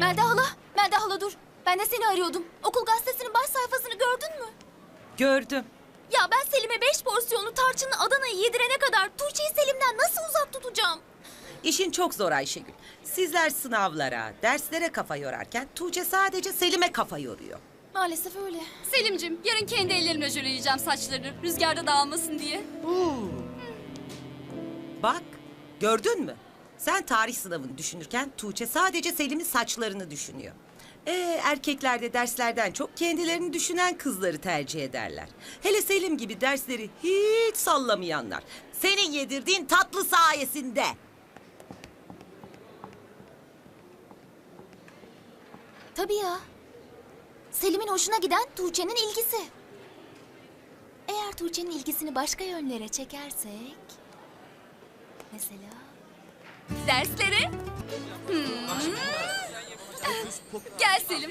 Melda hala, Melda hala dur. Ben de seni arıyordum. Okul gazetesinin baş sayfasını gördün mü? Gördüm. Ya ben Selim'e beş porsiyonlu tarçınlı Adana'yı yedirene kadar Tuğçe'yi Selim'den nasıl uzak tutacağım? İşin çok zor Ayşegül. Sizler sınavlara, derslere kafa yorarken Tuğçe sadece Selim'e kafa yoruyor. Maalesef öyle. Selim'cim yarın kendi ellerimle jöleleyeceğim saçlarını. Rüzgarda dağılmasın diye. Bak, gördün mü? Sen tarih sınavını düşünürken Tuğçe sadece Selim'in saçlarını düşünüyor. Ee, erkekler de derslerden çok kendilerini düşünen kızları tercih ederler. Hele Selim gibi dersleri hiç sallamayanlar. Senin yedirdiğin tatlı sayesinde. Tabii ya. Selim'in hoşuna giden Tuğçe'nin ilgisi. Eğer Tuğçe'nin ilgisini başka yönlere çekersek... Mesela... Derslere. Hmm. Gel Selim.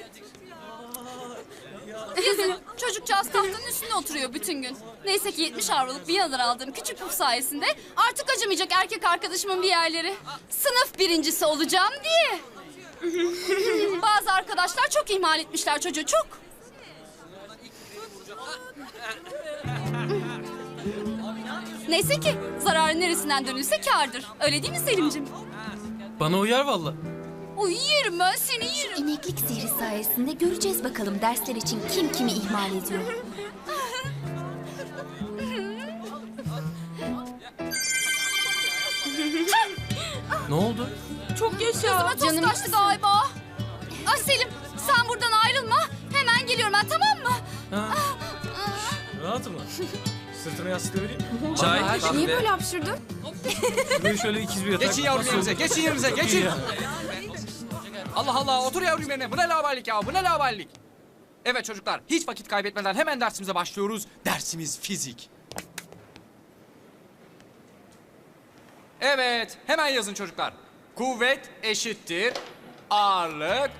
Yazın çocukcağız tahtanın üstüne oturuyor bütün gün. Neyse ki 70 avroluk bir yalar aldığım küçük puf sayesinde artık acımayacak erkek arkadaşımın bir yerleri. Sınıf birincisi olacağım diye. Bazı arkadaşlar çok ihmal etmişler çocuğu çok. Neyse ki zararın neresinden dönülse kârdır. Öyle değil mi Selim'cim? Bana uyar valla. Uy yerim ben seni yerim. İneklik sihri sayesinde göreceğiz bakalım dersler için kim kimi ihmal ediyor. Ne oldu? Çok yaşa. Gözüme toz kaçtı galiba. Ay Selim sen buradan ayrılma. Hemen geliyorum ben tamam mı? Ha. Rahat mı? Sırtına da vereyim. Çay. Niye böyle hapşırdın? Böyle şöyle ikiz bir yatak. Geçin yavrum yerinize, geçin yerinize, geçin. Allah Allah, otur yavrum yerine. Bu ne lavallik ya, bu ne lavallik? Evet çocuklar, hiç vakit kaybetmeden hemen dersimize başlıyoruz. Dersimiz fizik. Evet, hemen yazın çocuklar. Kuvvet eşittir ağırlık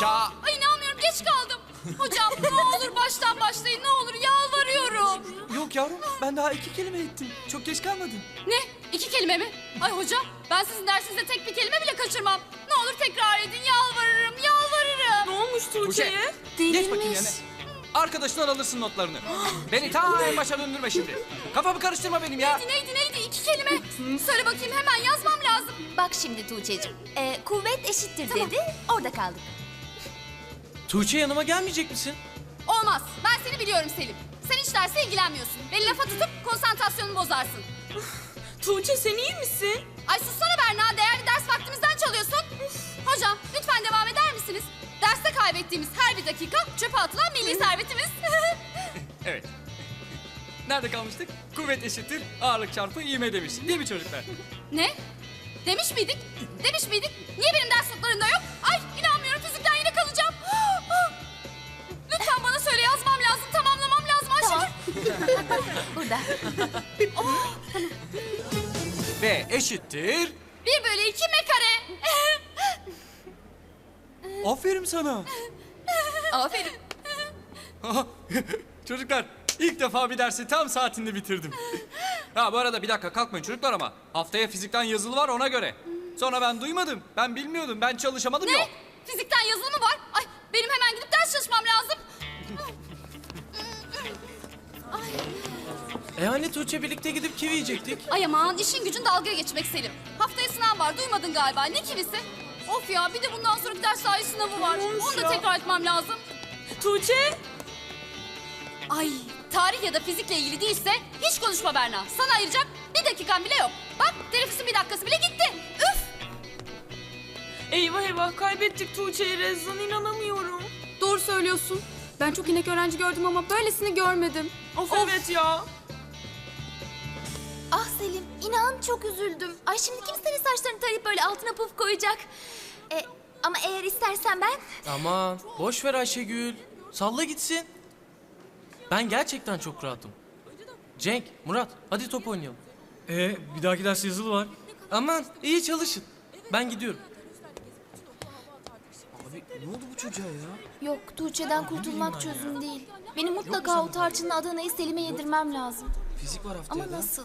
ça... Ay inanmıyorum geç kaldım. Hocam ne olur baştan başlayın ne olur yalvarıyorum. Yok yavrum, ben daha iki kelime ettim. Çok geç kalmadın. Ne? İki kelime mi? Ay hocam ben sizin dersinizde tek bir kelime bile kaçırmam. Ne olur tekrar edin yalvarırım yalvarırım. Ne olmuş şey, geç bakayım yerine. Arkadaşından alırsın notlarını. Beni ta en başa döndürme şimdi. Kafamı karıştırma benim ya. Neydi neydi neydi iki kelime. Söyle bakayım hemen yazmam lazım. Bak şimdi Tuğçe'cim. Ee, kuvvet eşittir dedi. Orada kaldık. Tuğçe yanıma gelmeyecek misin? Olmaz. Ben seni biliyorum Selim. Sen hiç derse ilgilenmiyorsun. Beni lafa tutup konsantrasyonumu bozarsın. Tuğçe sen iyi misin? Ay sussana Berna. Değerli ders vaktimizden çalıyorsun. Hocam lütfen devam eder misiniz? Derste kaybettiğimiz her bir dakika çöpe atılan milli servetimiz. Evet. Nerede kalmıştık? Kuvvet eşittir ağırlık çarpı ivme demiş. Değil mi çocuklar? ne? Demiş miydik? Demiş miydik? Niye benim ders notlarımda yok? Burada. Ve eşittir... Bir bölü iki me kare. Aferin sana. Aferin. Çocuklar ilk defa bir dersi tam saatinde bitirdim. ha bu arada bir dakika kalkmayın çocuklar ama haftaya fizikten yazılı var ona göre. Sonra ben duymadım, ben bilmiyordum, ben çalışamadım Ne? yok. Fizikten yazılı mı var? Ay benim hemen gidip ders çalışmam lazım. E hani Tuğçe birlikte gidip kivi yiyecektik? Ay aman işin gücün dalga geçmek Selim. Haftaya sınav var duymadın galiba ne kivisi? Of ya bir de bundan sonraki ders sahi sınavı var. Onu da tekrar etmem lazım. Tuğçe? Ay tarih ya da fizikle ilgili değilse hiç konuşma Berna. Sana ayıracak bir dakikan bile yok. Bak teneffüsün bir dakikası bile gitti. Üf! Eyvah eyvah kaybettik Tuğçe'yi Rezan inanamıyorum. Doğru söylüyorsun. Ben çok inek öğrenci gördüm ama böylesini görmedim. Of, evet ya. Ah Selim, inan çok üzüldüm. Ay şimdi kim senin saçlarını tarayıp böyle altına puf koyacak? E, ama eğer istersen ben... Aman boş ver Ayşegül. Salla gitsin. Ben gerçekten çok rahatım. Cenk, Murat hadi top oynayalım. Ee, bir dahaki ders yazılı var. Aman iyi çalışın. Ben gidiyorum. Yok, Tuğçe'den kurtulmak çözüm değil. Benim mutlaka o tarçınlı Adana'yı Selim'e yedirmem lazım. Fizik var haftaya Ama da. nasıl?